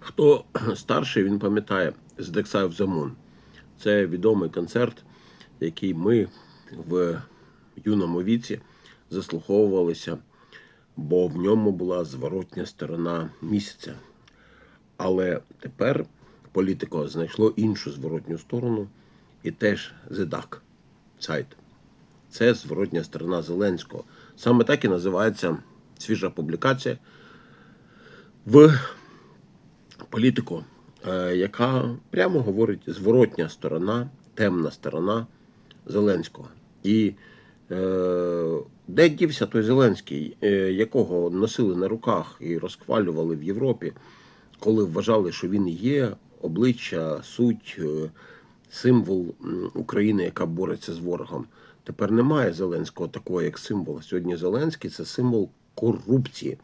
Хто старший, він пам'ятає з the Moon. Це відомий концерт, який ми в юному віці заслуховувалися, бо в ньому була зворотня сторона місяця. Але тепер політико знайшло іншу зворотню сторону і теж зидак сайт. Це зворотня сторона Зеленського. Саме так і називається свіжа публікація в політику, е, яка прямо говорить зворотня сторона, темна сторона Зеленського. І е, де дівся той Зеленський, е, якого носили на руках і розхвалювали в Європі, коли вважали, що він є обличчя, суть, символ України, яка бореться з ворогом. Тепер немає Зеленського такого, як символа. Сьогодні Зеленський це символ корупції.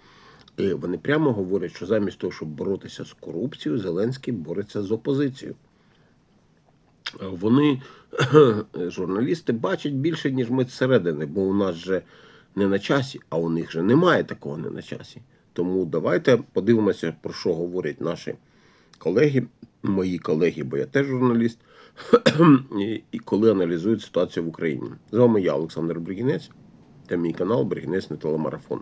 І вони прямо говорять, що замість того, щоб боротися з корупцією, Зеленський бореться з опозицією. Вони, журналісти, бачать більше, ніж ми зсередини, бо у нас же не на часі, а у них же немає такого не на часі. Тому давайте подивимося, про що говорять наші колеги, мої колеги, бо я теж журналіст, і- коли аналізують ситуацію в Україні. З вами я, Олександр Бригінець, та мій канал Бригінець на телемарафон.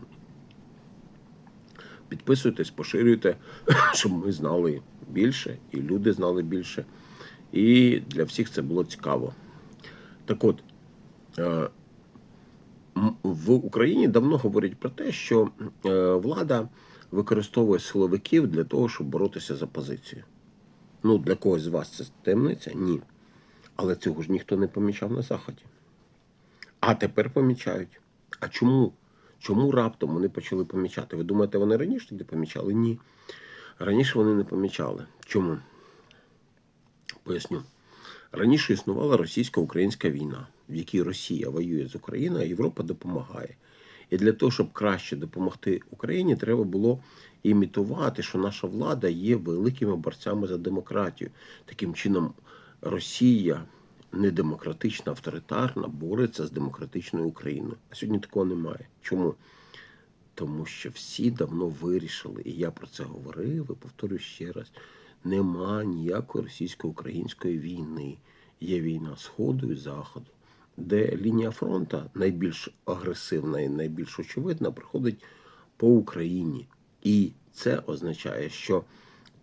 Підписуйтесь, поширюйте, щоб ми знали більше, і люди знали більше. І для всіх це було цікаво. Так от, е, в Україні давно говорять про те, що е, влада використовує силовиків для того, щоб боротися з опозицією. Ну, для когось з вас це таємниця? Ні. Але цього ж ніхто не помічав на Заході. А тепер помічають. А чому? Чому раптом вони почали помічати? Ви думаєте, вони раніше не помічали? Ні. Раніше вони не помічали. Чому? Поясню. Раніше існувала російсько-українська війна, в якій Росія воює з Україною, а Європа допомагає. І для того, щоб краще допомогти Україні, треба було імітувати, що наша влада є великими борцями за демократію. Таким чином, Росія недемократична, авторитарна, бореться з демократичною Україною. А сьогодні такого немає. Чому? Тому що всі давно вирішили, і я про це говорив і повторюю ще раз: нема ніякої російсько-української війни. Є війна Сходу і Заходу, де лінія фронту найбільш агресивна і найбільш очевидна проходить по Україні. І це означає, що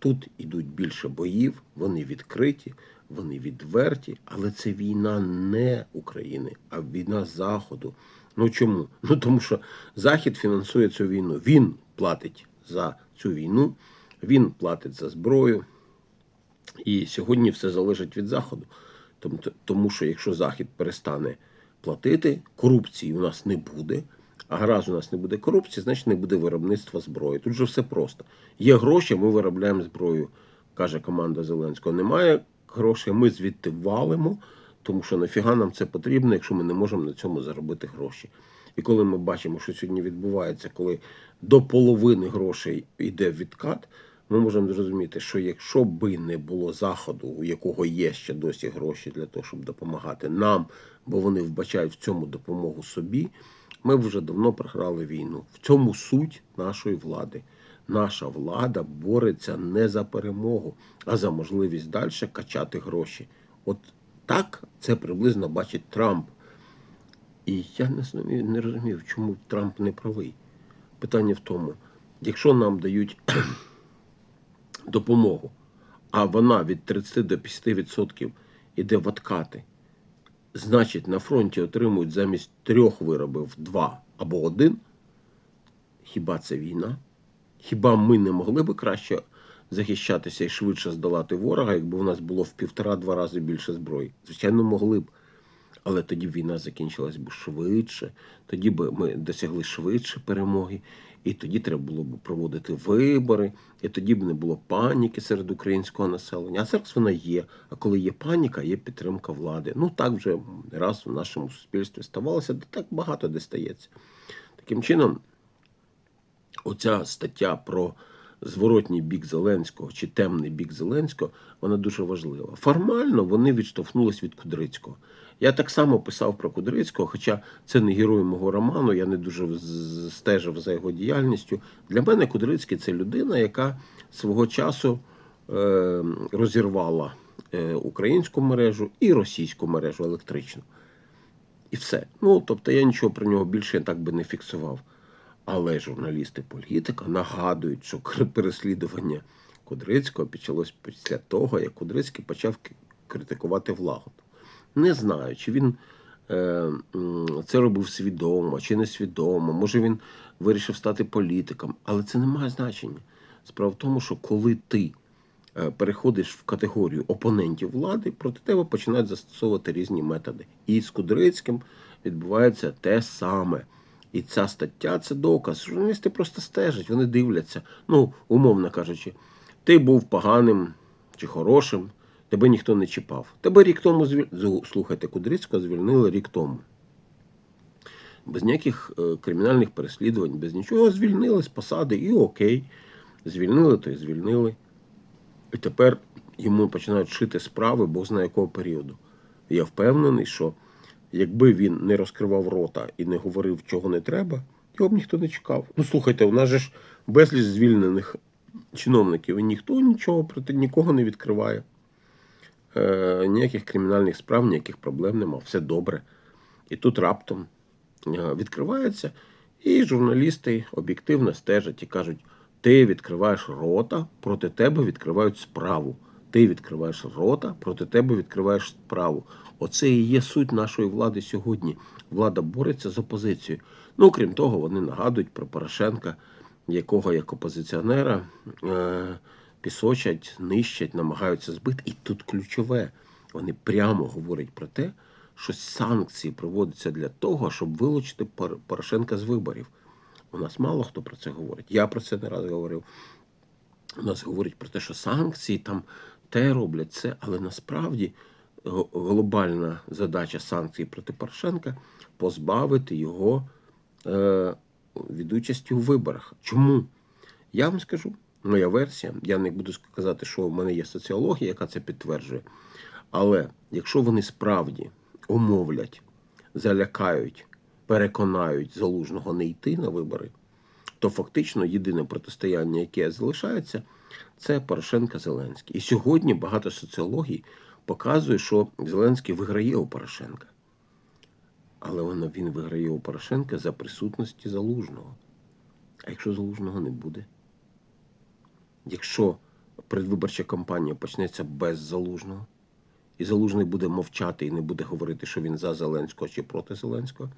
тут ідуть більше боїв, вони відкриті, вони відверті, але це війна не України, а війна Заходу. Ну чому? Ну тому що Захід фінансує цю війну. Він платить за цю війну, він платить за зброю. І сьогодні все залежить від Заходу. Тому, що якщо Захід перестане платити, корупції у нас не буде. А раз у нас не буде корупції, значить не буде виробництва зброї. Тут же все просто. Є гроші, ми виробляємо зброю, каже команда Зеленського. Немає грошей, ми звідти валимо, тому що нафіга нам це потрібно, якщо ми не можемо на цьому заробити гроші. І коли ми бачимо, що сьогодні відбувається, коли до половини грошей йде відкат, ми можемо зрозуміти, що якщо би не було заходу, у якого є ще досі гроші для того, щоб допомагати нам, бо вони вбачають в цьому допомогу собі, ми вже давно програли війну. В цьому суть нашої влади. Наша влада бореться не за перемогу, а за можливість далі качати гроші. От так це приблизно бачить Трамп. І я не розумію, не розумію, чому Трамп не правий. Питання в тому, якщо нам дають допомогу, а вона від 30 до 50% іде в откати, значить на фронті отримують замість трьох виробів два або один. Хіба це війна? Хіба ми не могли би краще захищатися і швидше здолати ворога, якби в нас було в півтора-два рази більше зброї? Звичайно, могли б. Але тоді б війна закінчилась би швидше, тоді б ми досягли швидше перемоги, і тоді треба було б проводити вибори, і тоді б не було паніки серед українського населення. А зараз вона є. А коли є паніка, є підтримка влади. Ну так вже раз в нашому суспільстві ставалося, де так багато де стається. Таким чином, оця стаття про зворотній бік Зеленського чи темний бік Зеленського, вона дуже важлива. Формально вони відштовхнулись від Кудрицького. Я так само писав про Кудрицького, хоча це не герой мого роману, я не дуже стежив за його діяльністю. Для мене Кудрицький це людина, яка свого часу е, розірвала е, українську мережу і російську мережу електричну. І все. Ну, тобто я нічого про нього більше так би не фіксував. Але журналісти політика нагадують, що переслідування Кудрицького почалось після того, як Кудрицький почав критикувати влагу. Не знаю, чи він е, це робив свідомо, чи несвідомо. Може він вирішив стати політиком, але це не має значення. Справа в тому, що коли ти е, переходиш в категорію опонентів влади, проти тебе починають застосовувати різні методи. І з Кудрицьким відбувається те саме. І ця стаття це доказ. Журналісти просто стежать, вони дивляться. Ну, умовно кажучи, ти був поганим чи хорошим, тебе ніхто не чіпав. Тебе рік тому звіль... слухайте, Кудрицького звільнили рік тому. Без ніяких е, кримінальних переслідувань, без нічого звільнили з посади, і окей. Звільнили, то й звільнили. І тепер йому починають шити справи, бог знає якого періоду. Я впевнений, що якби він не розкривав рота і не говорив, чого не треба, його б ніхто не чекав. Ну слухайте, у нас же ж безліч звільнених чиновників, і ніхто нічого проти нікого не відкриває. Е, ніяких кримінальних справ, ніяких проблем нема, все добре. І тут раптом е, відкривається, і журналісти об'єктивно стежать і кажуть: ти відкриваєш рота, проти тебе відкривають справу. Ти відкриваєш рота, проти тебе відкриваєш справу. Оце і є суть нашої влади сьогодні. Влада бореться з опозицією. Ну, крім того, вони нагадують про Порошенка, якого як опозиціонера е, пісочать, нищать, намагаються збити. І тут ключове. Вони прямо говорять про те, що санкції проводяться для того, щоб вилучити Порошенка з виборів. У нас мало хто про це говорить. Я про це не раз говорив. У нас говорять про те, що санкції там те роблять це, але насправді глобальна задача санкцій проти Порошенка позбавити його е, від участі у виборах. Чому? Я вам скажу, моя версія, я не буду казати, що в мене є соціологія, яка це підтверджує. Але якщо вони справді умовлять, залякають, переконають залужного не йти на вибори, то фактично єдине протистояння, яке залишається, це Порошенка Зеленський. І сьогодні багато соціологій показує, що Зеленський виграє у Порошенка. Але воно він виграє у Порошенка за присутності залужного. А якщо залужного не буде? Якщо предвиборча кампанія почнеться без залужного, і залужний буде мовчати і не буде говорити, що він за Зеленського чи проти Зеленського,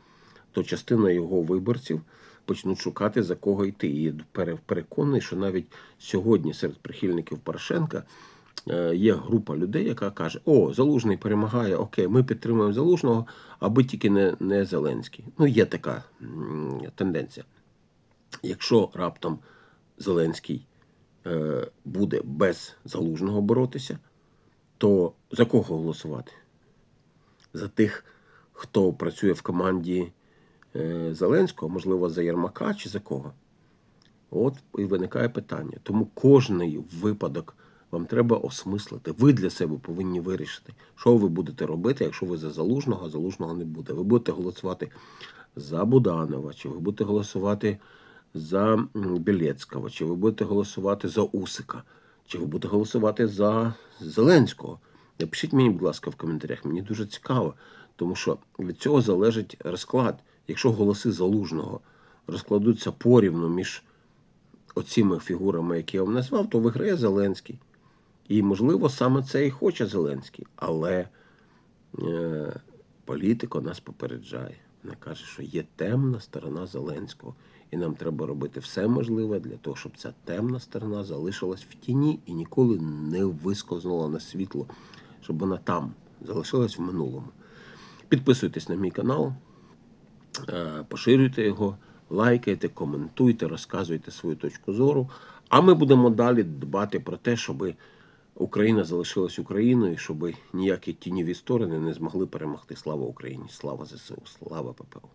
то частина його виборців почнуть шукати за кого йти. І переконаний, що навіть сьогодні серед прихильників Порошенка е, є група людей, яка каже: О, Залужний перемагає, окей, ми підтримуємо Залужного, аби тільки не, не Зеленський. Ну, є така тенденція. Якщо раптом Зеленський е, буде без залужного боротися, то за кого голосувати? За тих, хто працює в команді Зеленського, можливо, за Єрмака чи за кого? От і виникає питання. Тому кожний випадок вам треба осмислити. Ви для себе повинні вирішити, що ви будете робити, якщо ви за залужного, а залужного не буде. Ви будете голосувати за Буданова, чи ви будете голосувати за Білецького, чи ви будете голосувати за Усика, чи ви будете голосувати за Зеленського. Напишіть мені, будь ласка, в коментарях. Мені дуже цікаво, тому що від цього залежить розклад. Якщо голоси залужного розкладуться порівну між оціми фігурами, які я вам назвав, то виграє Зеленський. І, можливо, саме це і хоче Зеленський. Але е, політико нас попереджає. Вона каже, що є темна сторона Зеленського. І нам треба робити все можливе для того, щоб ця темна сторона залишилась в тіні і ніколи не вискользнула на світло, щоб вона там залишилась в минулому. Підписуйтесь на мій канал, поширюйте його, лайкайте, коментуйте, розказуйте свою точку зору. А ми будемо далі дбати про те, щоб Україна залишилась Україною, щоб ніякі тіньові сторони не змогли перемогти. Слава Україні! Слава ЗСУ! Слава ППО!